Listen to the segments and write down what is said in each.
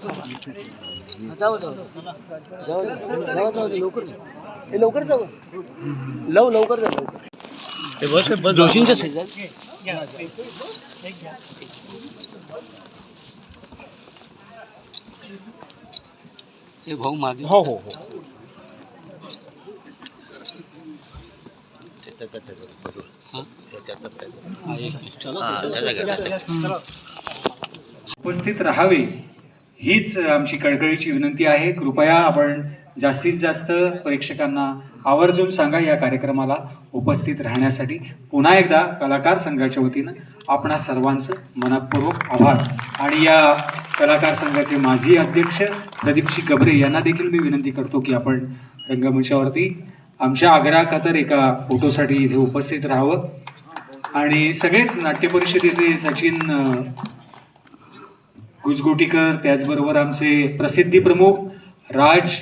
जाऊ जाऊ जाऊ जाऊ जाऊ लवकर लवकर जाऊ लव लवकर जाऊ जोशींच्या शेजारी हे भाऊ मागे हो हो हो उपस्थित राहावे हीच आमची कळकळीची विनंती आहे. कृपया आपण जास्तीत जास्त प्रेक्षकांना आवर्जून सांगा या कार्यक्रमाला उपस्थित राहण्यासाठी. पुन्हा एकदा कलाकार संघाच्या वतीनं आपणा सर्वांचं मनपूर्वक आभार. आणि या कलाकार संघाचे माजी अध्यक्ष प्रदीपजी गबरे यांना देखील मी विनंती करतो की आपण रंगमंचावरती आमच्या आग्रहाखातर एका फोटोसाठी इथे उपस्थित राहावं. आणि सगळेच नाट्य परिषदेचे सचिन भुजगोटीकर गुजगोटीकर त्याचबरोबर आमचे प्रसिद्धी प्रमुख राज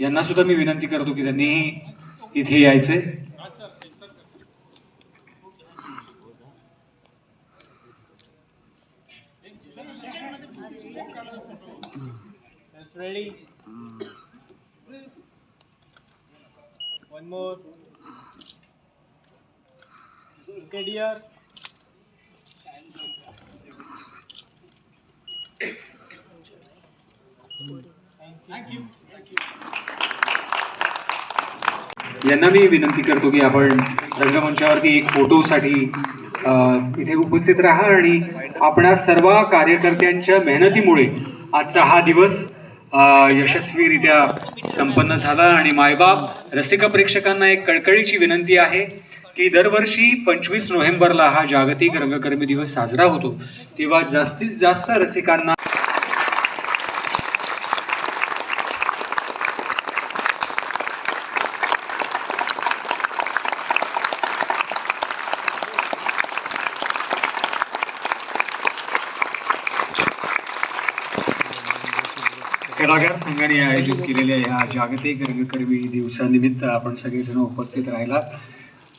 यांना सुद्धा मी विनंती करतो की त्यांनीही इथे यायचंय ready. One more. Okay, यांना मी विनंती करतो की आपण रंगमंचावरती एक फोटोसाठी इथे उपस्थित राहा आणि आपणा सर्व कार्यकर्त्यांच्या मेहनतीमुळे आजचा हा दिवस यशस्वीरित्या संपन्न झाला आणि मायबाप रसिक प्रेक्षकांना एक कळकळीची विनंती आहे की दरवर्षी पंचवीस नोव्हेंबरला हा जागतिक रंगकर्मी दिवस साजरा होतो. तेव्हा जास्तीत जास्त रसिकांना कलाकार संघाने आयोजित केलेल्या या जागतिक रंगकर्मी दिवसानिमित्त आपण सगळेजण उपस्थित राहिलात.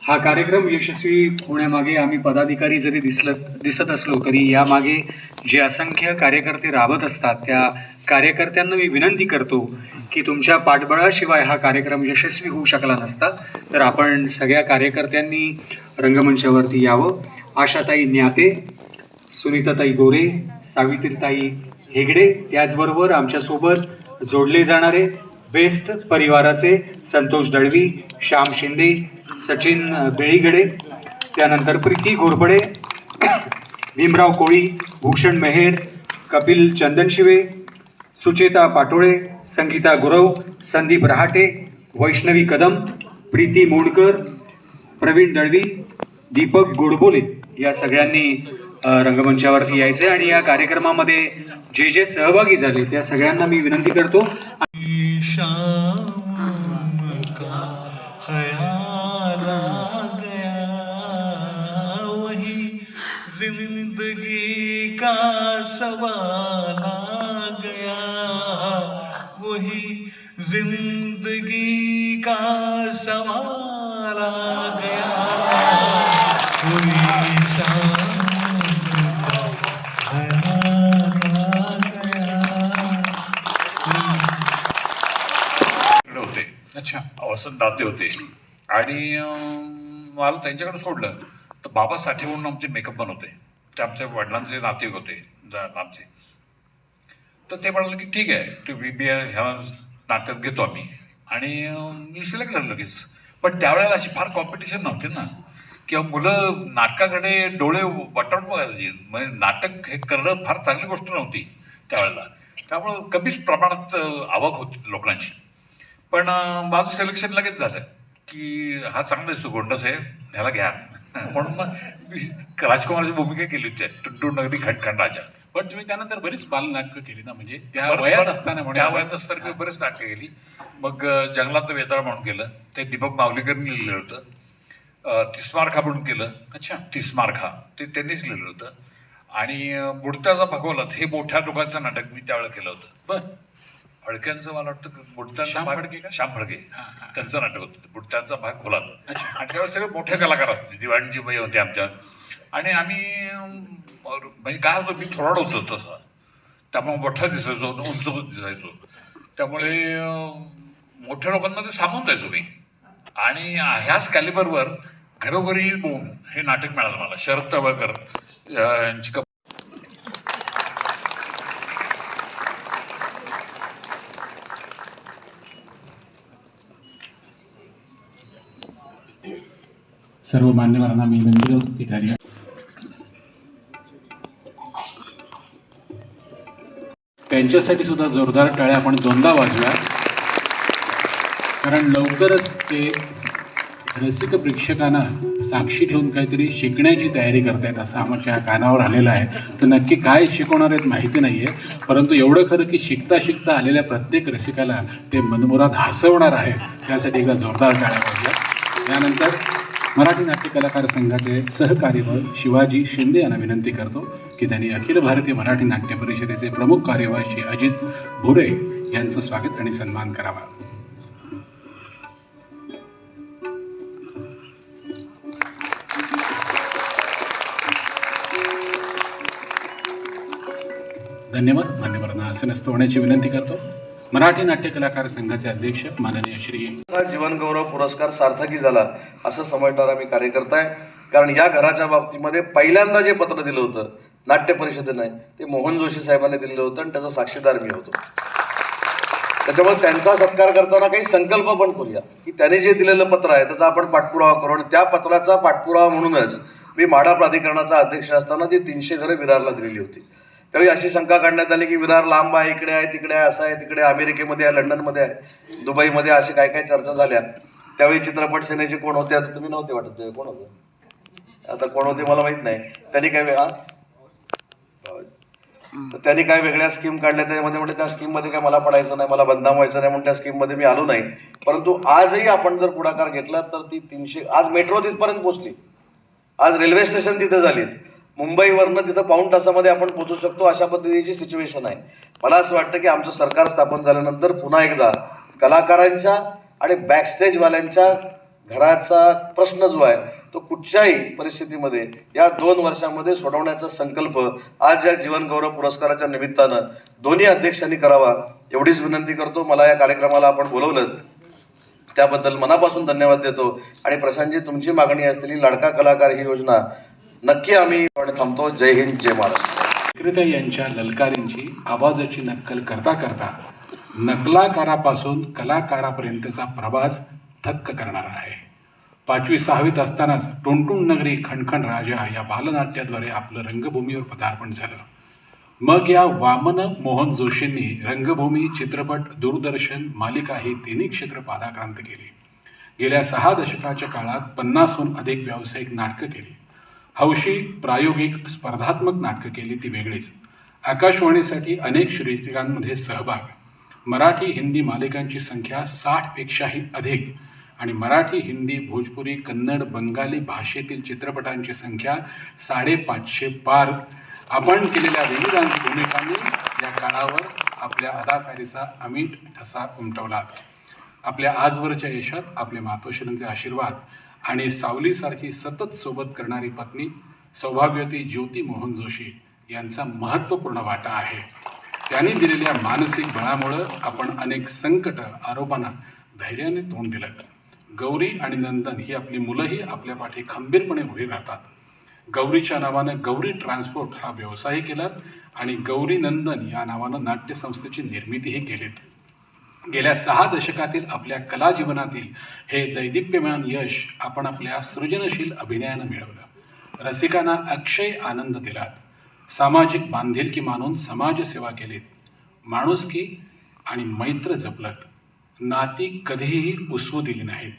हा कार्यक्रम यशस्वी होण्यामागे आम्ही पदाधिकारी जरी दिसलं दिसत असलो तरी यामागे जे असंख्य कार्यकर्ते राबत असतात त्या कार्यकर्त्यांना मी विनंती करतो की तुमच्या पाठबळाशिवाय हा कार्यक्रम यशस्वी होऊ शकला नसता तर आपण सगळ्या कार्यकर्त्यांनी रंगमंचावरती यावं. आशाताई ज्ञाते सुनीताताई गोरे सावित्रीताई हेगडे त्याचबरोबर आमच्यासोबत जोडले जाणारे बेस्ट परिवाराचे संतोष दळवी श्याम शिंदे सचिन बेळीगडे. त्यानंतर प्रीती घोरपडे भीमराव कोळी भूषण मेहेर कपिल चंदनशिवे सुचेता पाटोळे संगीता गुरव संदीप रहाटे वैष्णवी कदम प्रीती मोडकर प्रवीण दळवी दीपक गोडबोले या सगळ्यांनी रंगमंचावरती यायचे आणि या कार्यक्रमामध्ये जे जे सहभागी झाले त्या सगळ्यांना मी विनंती करतो. गया वही जिंदगी का सवाला गया वही जिंदगी असं नाते दाते होते. आणि मला त्यांच्याकडे सोडलं. तर बाबा साठे म्हणून आमचे मेकअप बनवते. ते आमच्या वडिलांचे नातेवाईक होते आमचे. तर ते म्हणाले की ठीक आहे तू बी बी ह्या नाटक घेतो आम्ही. आणि मी सिलेक्ट झालो लगेच. पण त्यावेळेला अशी फार कॉम्पिटिशन नव्हती ना. किंवा मुलं नाटकाकडे डोळे वटावट बघायचे. म्हणजे नाटक हे करणं फार चांगली गोष्ट नव्हती त्यावेळेला. त्यामुळं कमीच प्रमाणात आवक होती लोकांची. पण माझं सिलेक्शन लगेच झालं की हा चांगला दिसतो गोंडस आहे ह्याला घ्या. म्हणून मग मी राजकुमारची भूमिका केली होती टुंटू नगरी खटखंड राजा. पण तुम्ही त्यानंतर बरीच बालनाटकं केली ना म्हणजे त्या वयात असताना त्या वयात असताना मी बरेच नाटकं केली. मग जंगलात वेताळ म्हणून केलं ते दीपक मावलीकरनी लिहिलं होतं. तिस्मारखा म्हणून केलं. अच्छा. तिस्मारखा ते त्यांनीच लिहिलं होतं. आणि बुडत्याचा भगवलात हे मोठ्या लोकांचं नाटक मी त्यावेळेला केलं होतं. बर. फडक्यांचं मला वाटतं बुडत्यांचा भाग- फडके का? श्याम फडके. त्यांचं नाटक होतं बुडत्यांचा भाग खोलात. आणि त्यावेळेस सगळे मोठे कलाकार असते. दिवाणजी बाई होते आमच्या. आणि आम्ही म्हणजे काय होतं मी थोराड होतो तसं. त्यामुळे मोठं दिसायचो उंच दिसायचो. त्यामुळे मोठ्या लोकांमध्ये सामावून जायचो मी. आणि ह्याच कॅलिबरवर घरोघरी बोम हे नाटक मिळालं मला. शरद तळवळकर यांची सर्व मान्यवरांना मी विनंती करतो की कार्य. त्यांच्यासाठी सुद्धा जोरदार टाळ्या आपण दोनदा वाजव्या. कारण लवकरच ते रसिक प्रेक्षकांना साक्षी ठेवून काहीतरी शिकण्याची तयारी करतायत असं आमच्या कानावर आलेलं आहे. तर नक्की काय शिकवणार आहेत माहिती नाही आहे परंतु एवढं खरं की शिकता शिकता आलेल्या प्रत्येक रसिकाला ते मनमुरात हसवणार आहे त्यासाठी एकदा जोरदार टाळ्या वाजल्या यानंतर मराठी नाट्य कलाकार संघाचे सहकार्यवाह शिवाजी शिंदे यांना विनंती करतो की त्यांनी अखिल भारतीय मराठी नाट्य परिषदेचे प्रमुख कार्यवाह श्री अजित भुरे यांचं स्वागत आणि सन्मान करावा. धन्यवाद. मान्यवरांना आसनस्थ होण्याची विनंती करतो. मराठी नाट्य कलाकार संघाचे अध्यक्ष माननीय श्री हा जीवनगौरव पुरस्कार सार्थकी झाला असं समजणारा मी कार्यकर्ता आहे. कारण या घराच्या बाबतीमध्ये पहिल्यांदा जे पत्र दिलं होतं नाट्य परिषदेने ते मोहन जोशी साहेबांनी दिलेलं होतं आणि त्याचा साक्षीदार मी होतो. त्याच्यामुळे त्यांचा सत्कार करताना काही संकल्प पण करूया. की त्याने जे दिलेलं पत्र आहे त्याचा आपण पाठपुरावा करू आणि त्या पत्राचा पाठपुरावा म्हणूनच मी माडा प्राधिकरणाचा अध्यक्ष असताना ती तीनशे घरं विरारला दिलेली होती. त्यावेळी अशी शंका काढण्यात आली की विरार लांब आहे इकडे आहे तिकडे आहे असं आहे तिकडे अमेरिकेमध्ये आहे लंडनमध्ये आहे दुबईमध्ये अशी काय काय चर्चा झाल्या त्यावेळी चित्रपट सेनेचे कोण होते? आता तुम्ही नव्हते वाटत कोण होते? आता कोण होते मला माहीत नाही. त्यांनी काय वेगळा त्यांनी काय वेगळ्या स्कीम काढल्या. त्याच्यामध्ये म्हणजे त्या स्कीममध्ये काय मला पडायचं नाही मला बदनाम व्हायचं नाही म्हणून त्या स्कीममध्ये मी आलो नाही. परंतु आजही आपण जर पुढाकार घेतला तर ती तीनशे आज मेट्रो तिथपर्यंत पोहोचली. आज रेल्वे स्टेशन तिथे झालीत. मुंबईवरनं तिथं पाऊण तासामध्ये आपण पोहोचू शकतो अशा पद्धतीची सिच्युएशन आहे. मला असं वाटतं की आमचं सरकार स्थापन झाल्यानंतर पुन्हा एकदा कलाकारांच्या आणि बॅकस्टेजवाल्यांच्या घराचा प्रश्न जो आहे तो कुठच्याही परिस्थितीमध्ये या दोन वर्षामध्ये सोडवण्याचा संकल्प आज या जीवनगौरव पुरस्काराच्या निमित्तानं दोन्ही अध्यक्षांनी करावा एवढीच विनंती करतो. मला या कार्यक्रमाला आपण बोलवलं. त्याबद्दल मनापासून धन्यवाद देतो. आणि प्रशांतजी तुमची मागणी असलेली लाडका कलाकार ही योजना नक्की आम्ही थांबतो. जय हिंद जय महाराष्ट्र. विक्रेता यांच्या ललकारींची आवाजाची नक्कल करता करता नकलाकारापासून कलाकारापर्यंतचा प्रवास थक्क करणारा आहे. पाचवी सहावीत असतानाच टुणटुण नगरी खणखण राजा या बालनाट्याद्वारे आपलं रंगभूमीवर पदार्पण झालं. मग या वामन मोहन जोशींनी रंगभूमी चित्रपट दूरदर्शन मालिका ही तिन्ही क्षेत्र पादाक्रांत केली. गेल्या सहा दशकाच्या काळात पन्नासहून अधिक व्यावसायिक नाटकं केली. हौशी प्रायोगिक स्पर्धात्मक नाटकं केली ती वेगळीच. आकाशवाणीसाठी अनेक श्रेणिकांमध्ये सहभाग. मराठी हिंदी मालिकांची संख्या साठपेक्षाही अधिक आणि मराठी हिंदी भोजपुरी कन्नड बंगाली भाषेतील चित्रपटांची संख्या साडेपाचशे पार. आपण केलेल्या विविध भूमिकांनी या काळावर आपल्या अदाकारीचा अमीट ठसा उमटवला आपल्या आजवरच्या यशात आपल्या मातोश्रींचे आशीर्वाद. आणि सावलीसारखी सतत सोबत करणारी पत्नी सौभाग्यवती ज्योती मोहन जोशी यांचा महत्त्वपूर्ण वाटा आहे. त्यांनी दिलेल्या मानसिक बळामुळं आपण अनेक संकट आरोपांना धैर्याने तोंड दिलं. गौरी आणि नंदन ही आपली मुलंही आपल्या पाठी खंबीरपणे उभी राहतात. गौरीच्या नावानं गौरी ट्रान्सपोर्ट हा व्यवसायही केला आणि गौरी नंदन या नावानं नाट्यसंस्थेची निर्मितीही केलीत. गेल्या सहा दशकातील आपल्या कला जीवनातील हे दैदिप्यमान यश आपण आपल्या सृजनशील अभिनयानं मिळवलं. रसिकांना अक्षय आनंद दिलात. सामाजिक बांधिलकी मानून समाजसेवा केलीत. माणुसकी आणि मैत्र जपलत. नाती कधीही उसवू दिली नाहीत.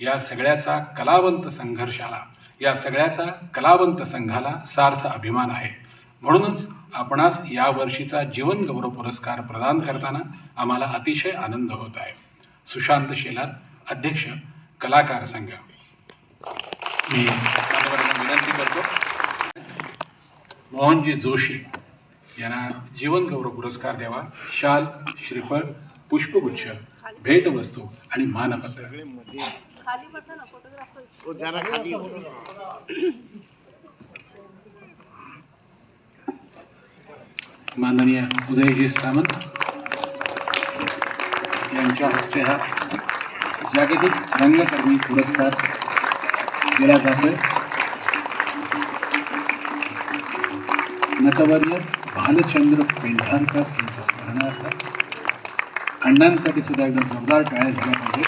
या सगळ्याचा कलावंत संघर्षाला या सगळ्याचा कलावंत संघाला सार्थ अभिमान आहे. म्हणूनच आपणास या वर्षीचा जीवन गौरव पुरस्कार प्रदान करताना आम्हाला अतिशय आनंद होत आहे. सुशांत शेलार अध्यक्ष कलाकार संघ. मी विनंती करतो. मोहनजी जोशी यांना जीवन गौरव पुरस्कार द्यावा. शाल श्रीफळ पुष्पगुच्छ भेटवस्तू आणि मानपत्र. माननीय उदयजी सामंत यांच्या हस्ते हा जागतिक रंगकर्मी पुरस्कार दिला जातोय. नटवर्य भालचंद्र पेंढारकर यांच्या स्मरणार्थ अण्णांसाठी सुद्धा एकदा जोरदार टाळ्या झाल्या पाहिजे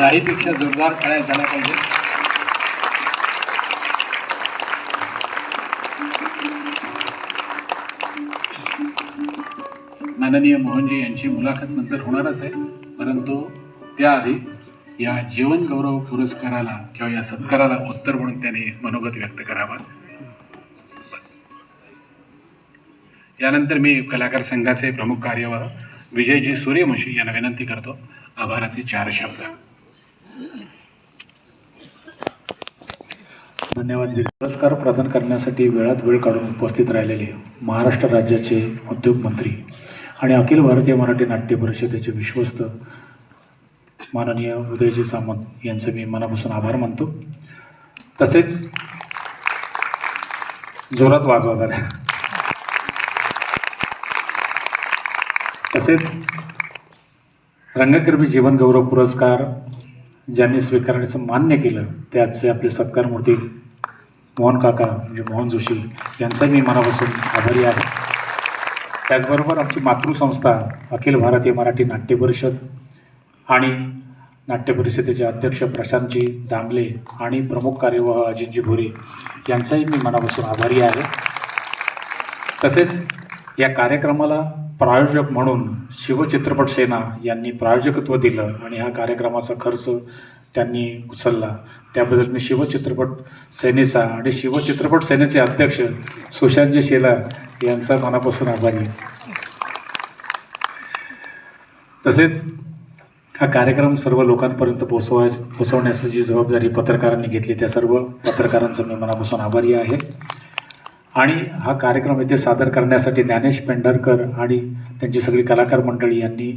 याहीपेक्षा जोरदार टाळ्या झाल्या पाहिजे. माननीय मोहनजी यांची मुलाखत नंतर होणारच आहे. परंतु त्याआधी या जीवन गौरव पुरस्काराला किंवा या सत्काराला उत्तर म्हणून त्यांनी मनोगत व्यक्त करावा. यानंतर मी कलाकार संघाचे प्रमुख कार्यवाह विजयजी सूर्यवंशी यांना विनंती करतो. आभाराचे चार शब्द. धन्यवाद. पुरस्कार प्रदान करण्यासाठी वेळात वेळ काढून उपस्थित राहिलेले महाराष्ट्र राज्याचे उद्योग मंत्री आणि अखिल भारतीय मराठी नाट्य परिषदेचे विश्वस्त माननीय उदयजी सामंत यांचे मी मनापासून आभार मानतो. तसेच जोरात वाजवा जरा. तसेच रंगकर्मी जीवन गौरव पुरस्कार ज्यांनी स्वीकारण्याचं मान्य केलं त्याचे आपले सत्कार मूर्ती मोहन काका म्हणजे मोहन जोशी यांचा मी मनापासून आभारी आहे. त्याचबरोबर आमची मातृसंस्था अखिल भारतीय मराठी नाट्य परिषद आणि नाट्य परिषदेचे अध्यक्ष प्रशांतजी दामले आणि प्रमुख कार्यवाह अजितजी भोरे यांचाही मी मनापासून आभारी आहे. तसेच या कार्यक्रमाला प्रायोजक म्हणून शिवचित्रपट सेना यांनी प्रायोजकत्व दिलं आणि हा कार्यक्रमाचा खर्च त्यांनी उचलला. त्याबद्दल मी शिवचित्रपट सेनेचा आणि शिवचित्रपट सेनेचे अध्यक्ष सुशांतजी शेलार यांचा मनापासून आभारी तसेच हा कार्यक्रम सर्व लोकांपर्यंत पोहोचवायस पोचवण्याची जी जबाबदारी पत्रकारांनी घेतली त्या सर्व पत्रकारांचं मी मनापासून आभारी आहे. आणि हा कार्यक्रम इथे सादर करण्यासाठी ज्ञानेश पेंढारकर आणि त्यांची सगळी कलाकार मंडळी यांनी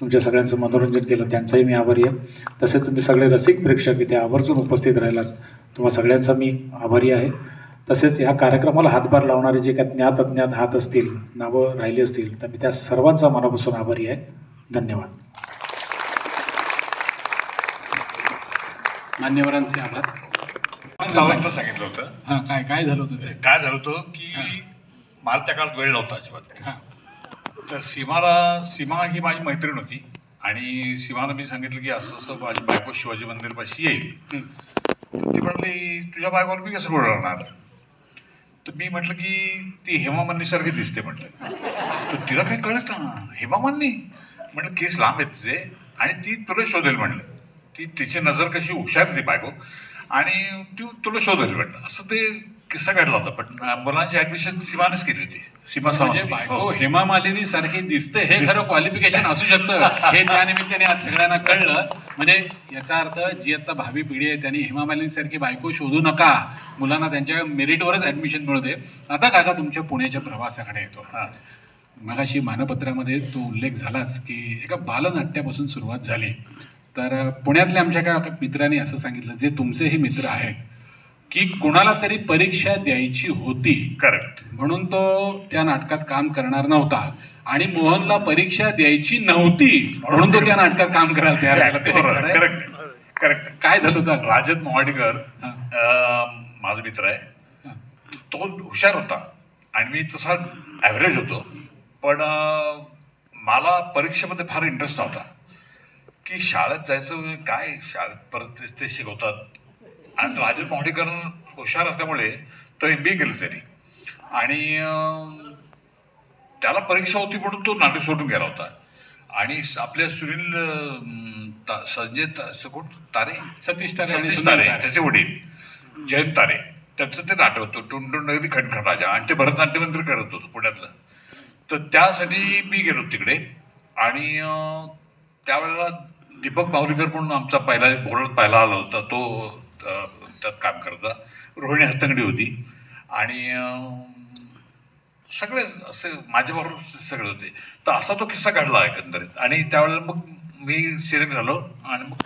तुमच्या सगळ्यांचं मनोरंजन केलं त्यांचाही मी आभारी आहे. तसेच तुम्ही सगळे रसिक प्रेक्षक इथे आवर्जून उपस्थित राहिलात तुम्हा सगळ्यांचा मी आभारी आहे. तसेच ह्या कार्यक्रमाला हातभार लावणारे जे काही ज्ञात अज्ञात हात असतील नावं राहिली असतील तर मी त्या सर्वांचा मनापासून आभारी आहे. धन्यवाद. मान्यवरांचे आभार. सांगितलं होतं. हां काय काय झालं होतं ते? काय झालं होतं की मला त्या काळात वेळ नव्हता अजिबात. तर सीमाला सीमा ही माझी मैत्रीण होती. आणि सीमाला मी सांगितलं की असं असं माझी बायको शिवाजी मंदिरपाशी येईल. ती म्हणली तुझ्या बायकोला मी कसं बोलवणार तर मी म्हटलं की ती हेमा मालिनीसारखी दिसते म्हटलं. तर तिला काही कळत ना हेमा मालिनी म्हटलं केस लांब आहेत तिचे आणि ती तुला शोधेल म्हणलं ती तिची नजर कशी हुशार ती बायको. आणि ती तुला शोधेल म्हटलं असं ते किस्सा घडला होता पण मुलांची ऍडमिशन सीमानेच केली होती. सीमा म्हणजे बायको हो. हेमा मालिनी सारखी दिसते हे खरं क्वालिफिकेशन असू शकतं. हे त्या निमित्ताने आज सगळ्यांना कळलं. म्हणजे याचा अर्थ जी आता भावी पिढी आहे त्यांनी हेमा मालिनी सारखी बायको शोधू नका. मुलांना त्यांच्या मेरिटवरच ऍडमिशन मिळते आता काका तुमच्या पुण्याच्या प्रवासाकडे येतो. मगाशी मानपत्रामध्ये तो उल्लेख झालाच की एका बालनाट्यापासून सुरुवात झाली. तर पुण्यातल्या आमच्या एका मित्रांनी असं सांगितलं जे तुमचे हे मित्र आहेत की कुणाला तरी परीक्षा द्यायची होती. करेक्ट म्हणून तो त्या नाटकात काम करणार नव्हता. आणि मोहनला परीक्षा द्यायची नव्हती. म्हणून तो त्या नाटकात काम करायला तयार? करेक्ट करेक्ट काय झालं होतं? राजन मोहाडीकर माझा मित्र आहे. तो हुशार होता. आणि मी तसा ॲव्हरेज होतो. पण मला परीक्षेमध्ये फार इंटरेस्ट नव्हता. की शाळेत जायचं काय? शाळेत परत ते शिकवतात. आणि राजन मोहाडीकर हुशार असल्यामुळे तो एम बी ए केलं त्यांनी. आणि त्याला परीक्षा होती म्हणून तो नाटक सोडून गेला होता. आणि स- आपले सुनील संजय तारे? सतीश तारे. तारे. त्याचे वडील. जयंत तारे. त्यांचं ते नाटक होतं. टुंडुंड नगरी खणखण राजा. आणि ते भरतनाट्य मंदिर करत होतं पुण्यातलं. तर त्यासाठी मी गेलो तिकडे. आणि त्यावेळेला दीपक माहुलीकर म्हणून आमचा पहिला भोरत पाहिला आला होता. तो त्यात काम करता रोहिणी हतंगडी होती. आणि सगळेच सगळे असे माझ्याबरोबर सगळे होते. तर असा तो किस्सा घडला एकंदरीत. आणि त्यावेळेला मग मी सिलेक्ट झालो आणि मग